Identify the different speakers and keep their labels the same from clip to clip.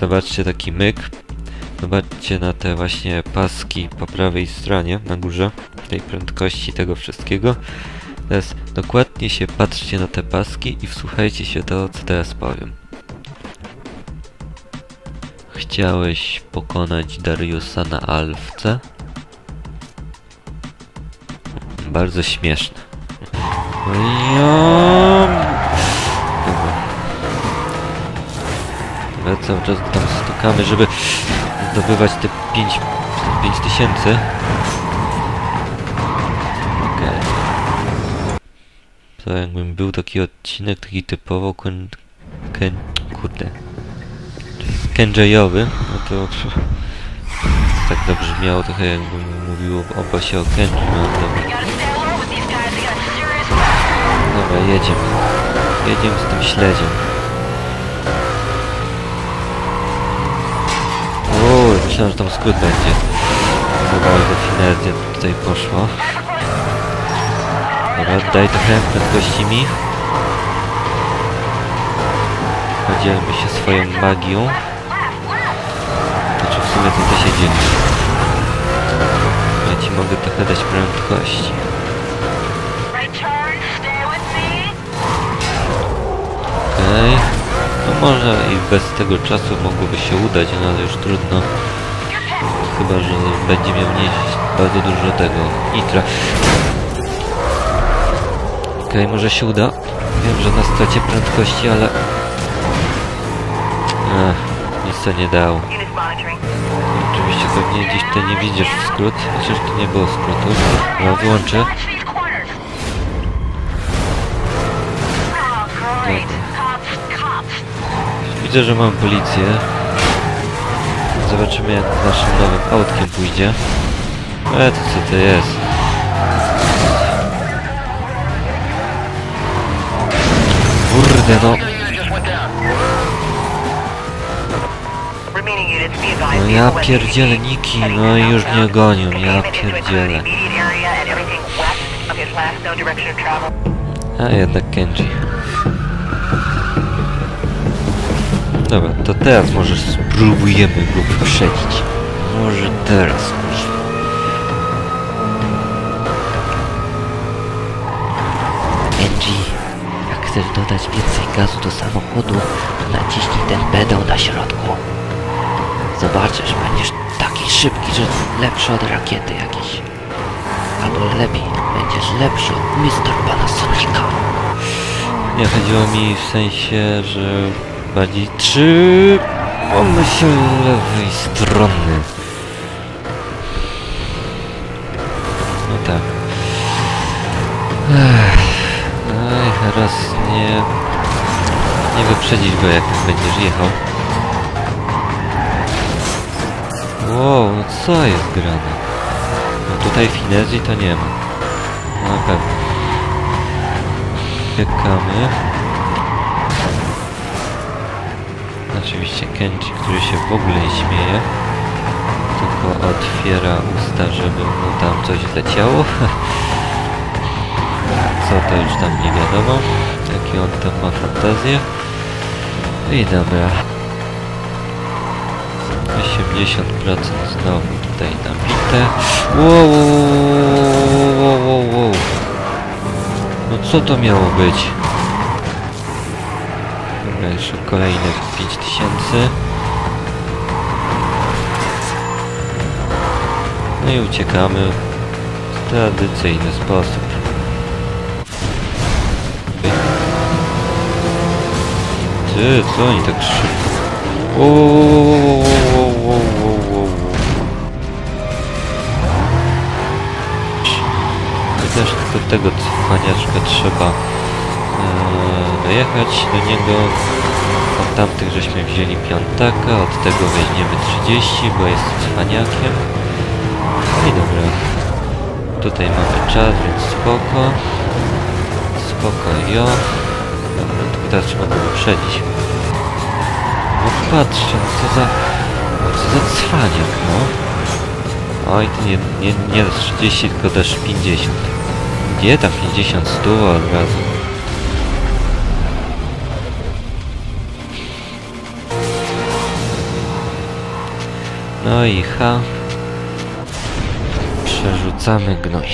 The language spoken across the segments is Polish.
Speaker 1: zobaczcie taki myk. Zobaczcie na te właśnie paski po prawej stronie, na górze, tej prędkości tego wszystkiego. Teraz dokładnie się patrzcie na te paski i wsłuchajcie się to, co teraz powiem. Chciałeś pokonać Dariusa na Alfce? Bardzo śmieszne. Ja... Dobra, cały czas tam stukamy, żeby zdobywać te 5 5 tysięcy. Okej. To jakbym był taki odcinek, taki typowo ken... ken... kurde... Kenjayowy, no to... Tak dobrze brzmiało trochę jakbym mówił o bosie o Kenji, no dobra. Dobra, jedziemy. Jedziemy z tym śledziem. Myślałem, że tam skrót będzie. Dobra, ale finezja tutaj poszło. Dobra, daj trochę prędkości mi. Podzielmy się swoją magią. Znaczy w sumie to to się dzieli. Ja ci mogę trochę dać prędkości. Okej. No może i bez tego czasu mogłoby się udać, no ale już trudno. Chyba, że będzie miał nieść bardzo dużo tego nitra. Okej, może się uda. Wiem, że na stracie prędkości, ale... Ech, nic to nie dało. Oczywiście pewnie gdzieś tutaj nie widzisz w skrót, chociaż tu nie było skrótu. Dobra, wyłączę. Widzę, że mam policję. Zobaczymy jak z naszym nowym autkiem pójdzie. E, to co to jest? Kurde no. No ja pierdzielę Niki, no i już mnie gonią, ja pierdzielę. A jednak Kenji. Dobra, to teraz może spróbujemy go wyprzedzić. Może teraz może.
Speaker 2: Angie, jak chcesz dodać więcej gazu do samochodu, to naciśnij ten pedał na środku. Zobaczysz, będziesz taki szybki, że lepszy od rakiety jakiejś. Albo lepiej, będziesz lepszy od Mr. Panasonica.
Speaker 1: Nie, chodziło mi w sensie, że bardziej trzy pomyśl lewej strony. No tak. Ech, teraz nie... Nie wyprzedzić go jak będziesz jechał. Wow, no co jest grane? No tutaj finezji to nie ma. No na pewno. Czekamy. Kenji, który się w ogóle nie śmieje. Tylko otwiera usta, żeby mu tam coś leciało. Co to już tam nie wiadomo. Jaki on tam ma fantazję. I dobra. 80% znowu tutaj nabite. Wow, wow, wow, wow, wow. No co to miało być? Jeszcze kolejne 5000. No i uciekamy w tradycyjny sposób. Ty, co oni tak szybko? Chociaż tylko tego cwaniaczka trzeba e, dojechać do niego. Od tamtych żeśmy wzięli piątaka, od tego weźmiemy 30, bo jest cwaniakiem. No i dobra. Tutaj mamy czas, więc spoko. Spoko, jo. Dobra, tylko teraz trzeba go wyprzedzić. No patrzcie, no co za... No co za cwaniak, no. Oj, ty nie, nie, nie dasz 30, tylko dasz 50. Gdzie tam 50 stu od razu? No i H. Przerzucamy gnoj.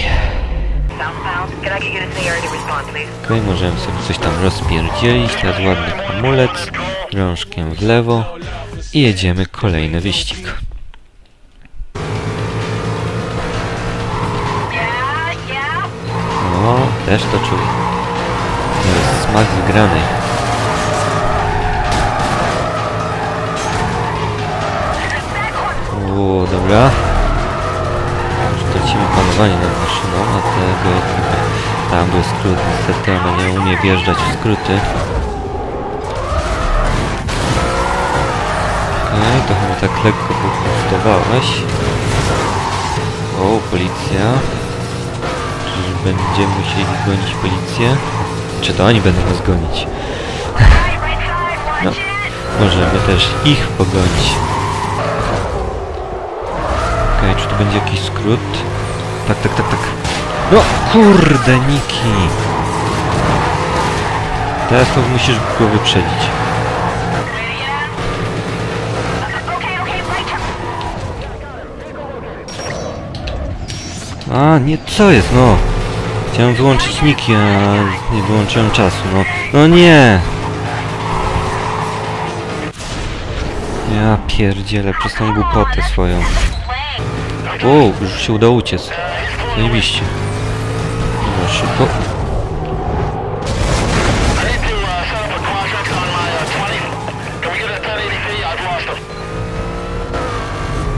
Speaker 1: Okej, możemy sobie coś tam rozpierdzielić. Teraz ładny hamulec. Rążkiem w lewo. I jedziemy kolejny wyścig. O, też to czuję. To jest smak wygranej. O, dobra. Tracimy panowanie nad maszyną, a tego... Tam był skrót, niestety ona nie umie wjeżdżać w skróty. Okej, to chyba tak lekko poprostowałaś. O, policja. Czyż będziemy musieli gonić policję? Czy to oni będą nas gonić? No, możemy też ich pogonić. Okej, czy tu będzie jakiś skrót? Tak, tak, tak, tak. No, kurde, Niki! Teraz to musisz go wyprzedzić. A, nie, co jest, no? Chciałem wyłączyć Niki, a nie wyłączyłem czasu, no. No nie! Ja pierdzielę przez tą głupotę swoją. O, już się udało uciec. Zajebiście. Dobra, szybko.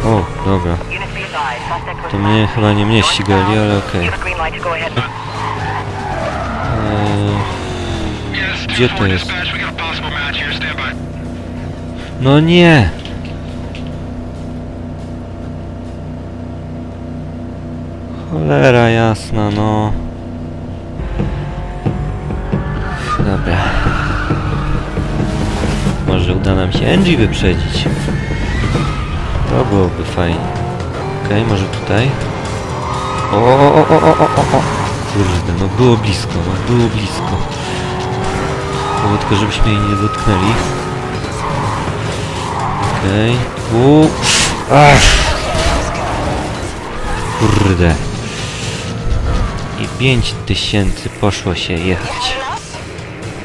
Speaker 1: O, dobra.
Speaker 3: Units be advised. Suspect was
Speaker 1: To mnie chyba Cholera jasna, no. Dobra. Może uda nam się Angie wyprzedzić. To byłoby fajnie. Okej, może tutaj. O, o, o, o, o, o, o. Kurde, no było blisko, no było blisko. Było tylko, żebyśmy jej nie dotknęli. Okej. Okay. Ach. Kurde. I 5 tysięcy poszło się jechać.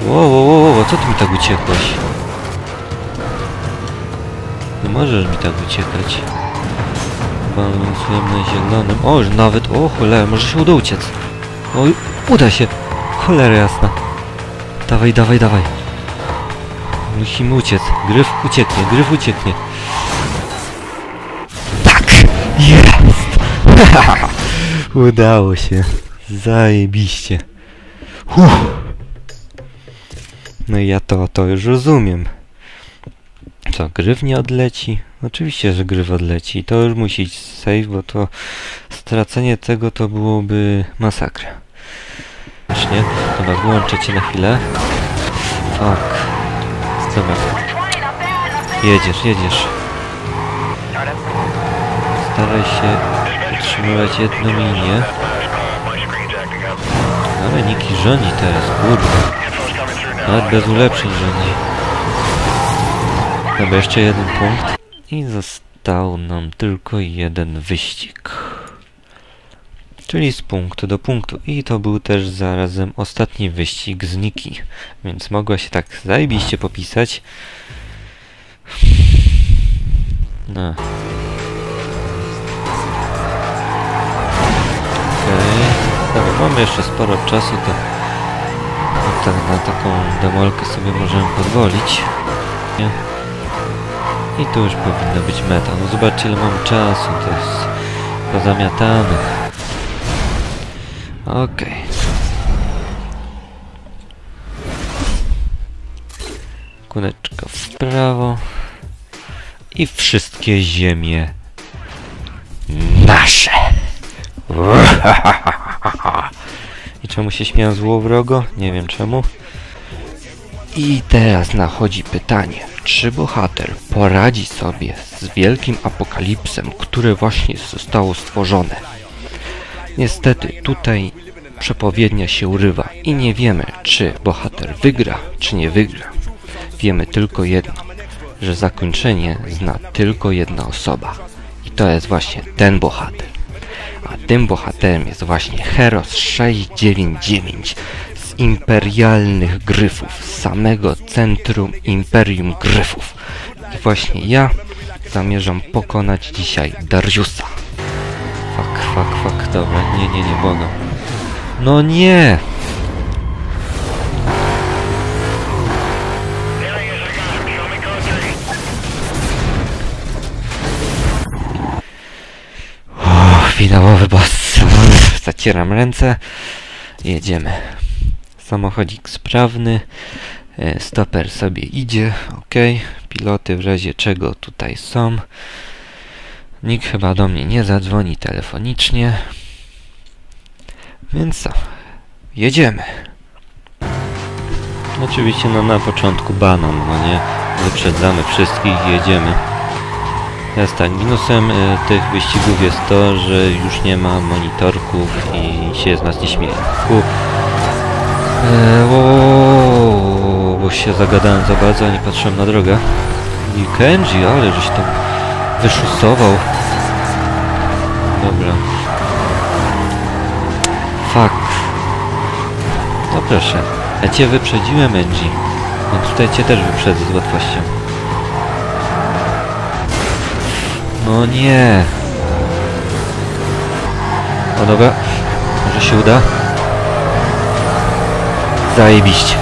Speaker 1: Wow, wow, wow, co ty mi tak uciekłeś? Nie możesz mi tak uciekać. Balansujemy na zielonym. O, już nawet, o cholera, może się uda uciec. Oj, uda się. Cholera jasna. Dawaj, dawaj, dawaj. Musimy uciec. Gryf ucieknie, gryf ucieknie. Tak! Jest! Udało się. Zajebiście. No i ja to, to już rozumiem. Co, gryf nie odleci? Oczywiście, że gryf odleci. To już musi iść save, bo to stracenie tego to byłoby masakra. Właśnie, dobra, wyłączę cię na chwilę. Fuck. Dobra, jedziesz, jedziesz. Staraj się utrzymywać jedną linię. Ale Niki rządzi teraz, kurde. Nawet bez ulepszeń rządzi. Dobra, jeszcze jeden punkt. I został nam tylko jeden wyścig. Czyli z punktu do punktu. I to był też zarazem ostatni wyścig z Niki. Więc mogła się tak zajebiście popisać. No. Mamy jeszcze sporo czasu, to tak, na taką demolkę sobie możemy pozwolić. Nie? I tu już powinna być meta. No zobaczcie ile mam czasu, to jest pozamiatane. Okej. Kuneczka w prawo. I wszystkie ziemie nasze. Czemu się śmieją złowrogo? Nie wiem czemu. I teraz nachodzi pytanie, czy bohater poradzi sobie z wielkim apokalipsem, które właśnie zostało stworzone? Niestety tutaj przepowiednia się urywa i nie wiemy, czy bohater wygra, czy nie wygra. Wiemy tylko jedno, że zakończenie zna tylko jedna osoba.
Speaker 2: I to jest właśnie ten bohater. A tym bohaterem jest właśnie Heros 699 z imperialnych gryfów, z samego centrum Imperium Gryfów. I właśnie ja zamierzam pokonać dzisiaj Dariusa.
Speaker 1: Fuck, fuck, fuck, dobra, nie, nie, nie, błagam. No nie!
Speaker 2: O, finałowy boss. Zacieram ręce. Jedziemy. Samochodzik sprawny. E, Stoper sobie idzie. Ok. Piloty w razie czego tutaj są. Nikt chyba do mnie nie zadzwoni telefonicznie. Więc co? Jedziemy.
Speaker 1: Oczywiście no na początku banan, no nie? Wyprzedzamy wszystkich jedziemy. Jest tak, minusem y, tych wyścigów jest to, że już nie ma monitorków i się z nas nie śmieje. Ku, e, bo się zagadałem za bardzo, nie patrzyłem na drogę. I Kenji, ale żeś tam wyszusował. Dobra. Fuck. No proszę. Ja cię wyprzedziłem, Angie. No tutaj cię też wyprzedzę z łatwością. No nie. O dobra. Może się uda? Zajebiście.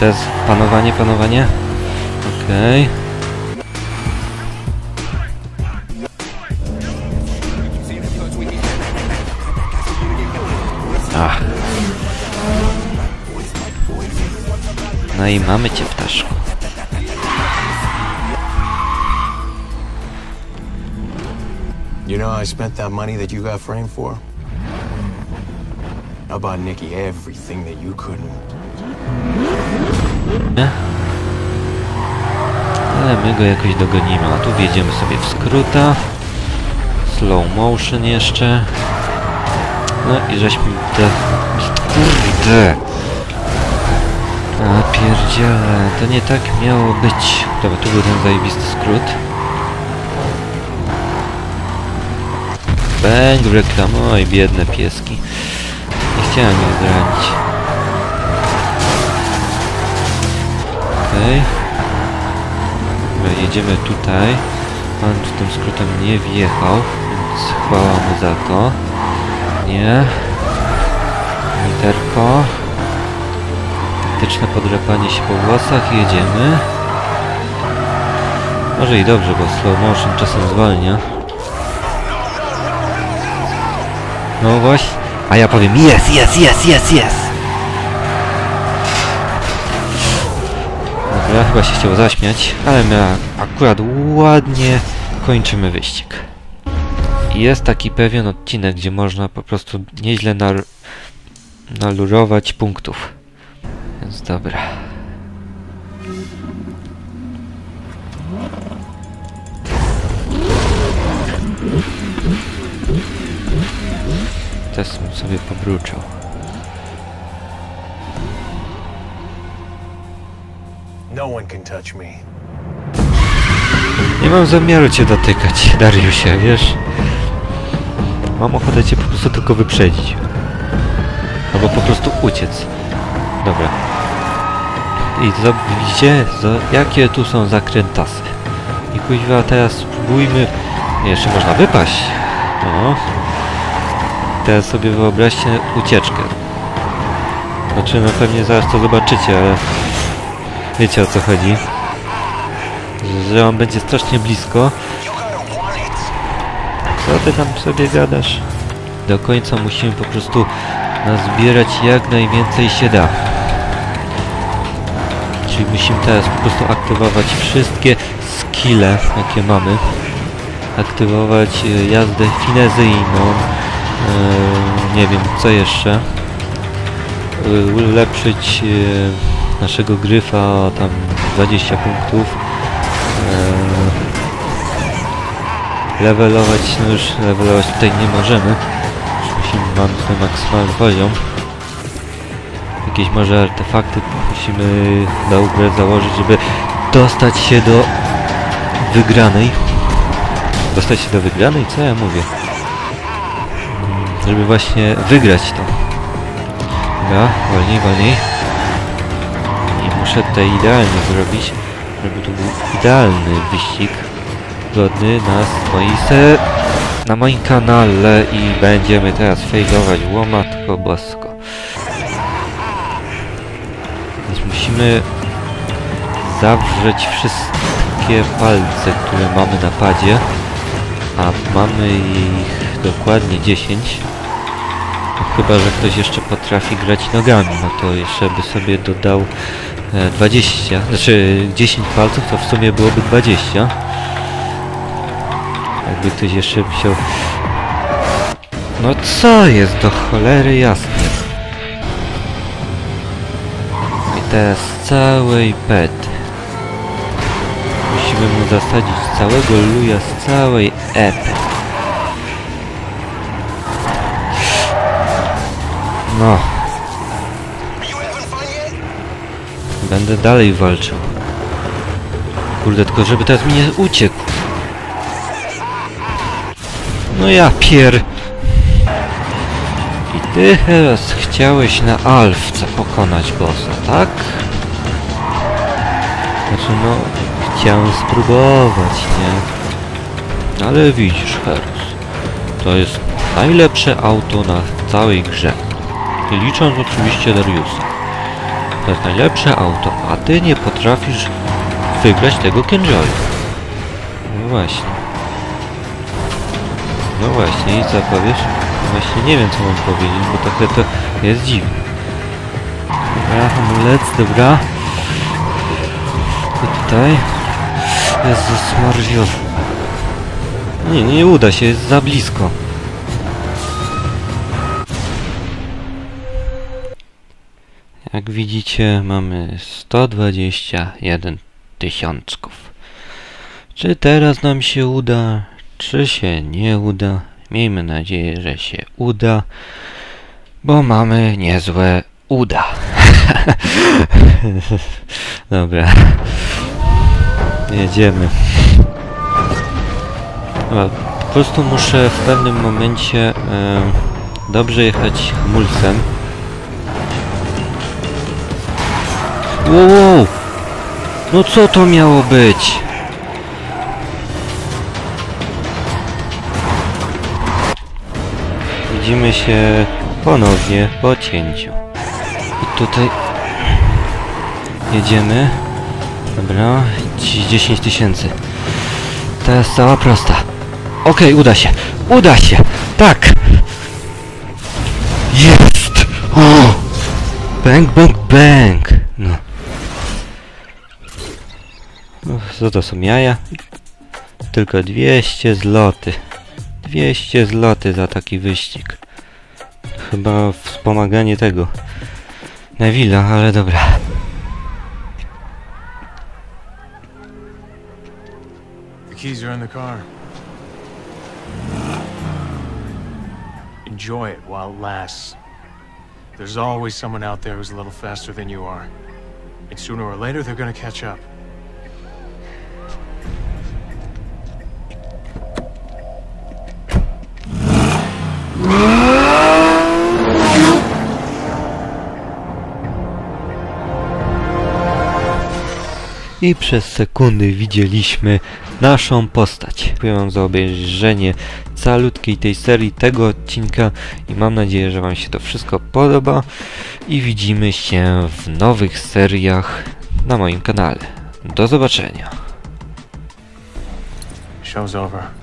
Speaker 1: Teraz panowanie, panowanie. Okej. Ach. No i mamy cię, ptaszku.
Speaker 4: You know, I spent that money that you got framed for. I bought Nikki everything that you couldn't.
Speaker 1: Ale my go jakoś dogonimy. A tu wjedziemy sobie w skróta. Slow motion jeszcze. No i żeśmy te... Kurde! A pierdziele, to nie tak miało być. Dobra, tu był ten zajebisty skrót. Bang, w. Oj, biedne pieski. Nie chciałem ich zranić. Okej. Dobra, jedziemy tutaj. Pan tu tym skrótem nie wjechał, więc chwała mu za to. Nie. Literko. Taktyczne podrapanie się po włosach. Jedziemy. Może i dobrze, bo slow motion czasem zwalnia. No właśnie.
Speaker 2: A ja powiem yes, yes, yes, yes, yes.
Speaker 1: Dobra, chyba się chciał zaśmiać, ale my akurat ładnie kończymy wyścig. Jest taki pewien odcinek, gdzie można po prostu nieźle nalurować punktów. Więc dobra. Teraz bym sobie pobruczał.
Speaker 4: No.
Speaker 1: Nie mam zamiaru cię dotykać, Dariusie, wiesz? Mam ochotę cię po prostu tylko wyprzedzić. Albo po prostu uciec. Dobra. I za, widzicie, za, jakie tu są zakrętasy. I kuźwa, teraz spróbujmy... Jeszcze można wypaść. No. Teraz sobie wyobraźcie ucieczkę. Znaczy, no pewnie zaraz to zobaczycie, ale... Wiecie o co chodzi. Że- on będzie strasznie blisko. Co ty tam sobie gadasz? Do końca musimy po prostu nazbierać jak najwięcej się da. Czyli musimy teraz po prostu aktywować wszystkie skille, jakie mamy. Aktywować e, jazdę finezyjną. E, nie wiem, co jeszcze. E, ulepszyć e, naszego gryfa o tam 20 punktów. Levelować, no już levelować tutaj nie możemy. Już musimy, mamy tutaj maksymalny poziom. Jakieś może artefakty musimy na ugrę założyć, żeby dostać się do wygranej. Dostać się do wygranej? Co ja mówię? Żeby właśnie wygrać to. Dobra, wolniej, wolniej. I muszę tutaj idealnie zrobić, żeby to był idealny wyścig. Godny na mojej se... na moim kanale i będziemy teraz fejlować łomatko bosko. Więc musimy zawrzeć wszystkie palce, które mamy na padzie, a mamy ich dokładnie 10. Chyba, że ktoś jeszcze potrafi grać nogami, no to jeszcze by sobie dodał e, 20, znaczy 10 palców, to w sumie byłoby 20. Jakby ktoś jeszcze musiał... No co jest do cholery jasne? I teraz całej pety. Musimy mu zasadzić całego luja z całej epy. No. Będę dalej walczył. Kurde, tylko żeby teraz mi nie uciekł. No ja pier... I ty teraz chciałeś na Alfce pokonać bossa, tak? Znaczy no, chciałem spróbować, nie? Ale widzisz, Herus, to jest najlepsze auto na całej grze. Licząc oczywiście Dariusa. To jest najlepsze auto, a ty nie potrafisz wygrać tego Kenjoya. No właśnie. No właśnie, i co powiesz? Właśnie nie wiem co mam powiedzieć, bo trochę to jest dziwne. Dobra, hamulec, dobra. I tutaj. Jezus Mario. Nie, nie uda się, jest za blisko. Jak widzicie, mamy 121 tysiączków. Czy teraz nam się uda, czy się nie uda? Miejmy nadzieję, że się uda, bo mamy niezłe uda. Dobra. Jedziemy. Dobra, po prostu muszę w pewnym momencie e, dobrze jechać hamulcem. Wow, wow! No co to miało być? Widzimy się ponownie po cięciu. I tutaj jedziemy. Dobra, Dzi- 10 tysięcy. Teraz cała prosta. Okej, uda się. Uda się! Tak! Jest! O! Bang, bang, bang! No. Co to są jaja? Tylko 200 zloty. 200 zloty za taki wyścig. Chyba wspomaganie tego. Neville'a, ale dobra.
Speaker 4: The keys are in the car. Enjoy it while it lasts. There's always someone out there who's a little faster than you are. And sooner or later, they're gonna catch up.
Speaker 1: I przez sekundy widzieliśmy naszą postać. Dziękuję wam za obejrzenie calutkiej tej serii, tego odcinka i mam nadzieję, że wam się to wszystko podoba i widzimy się w nowych seriach na moim kanale. Do zobaczenia.
Speaker 4: Show's over.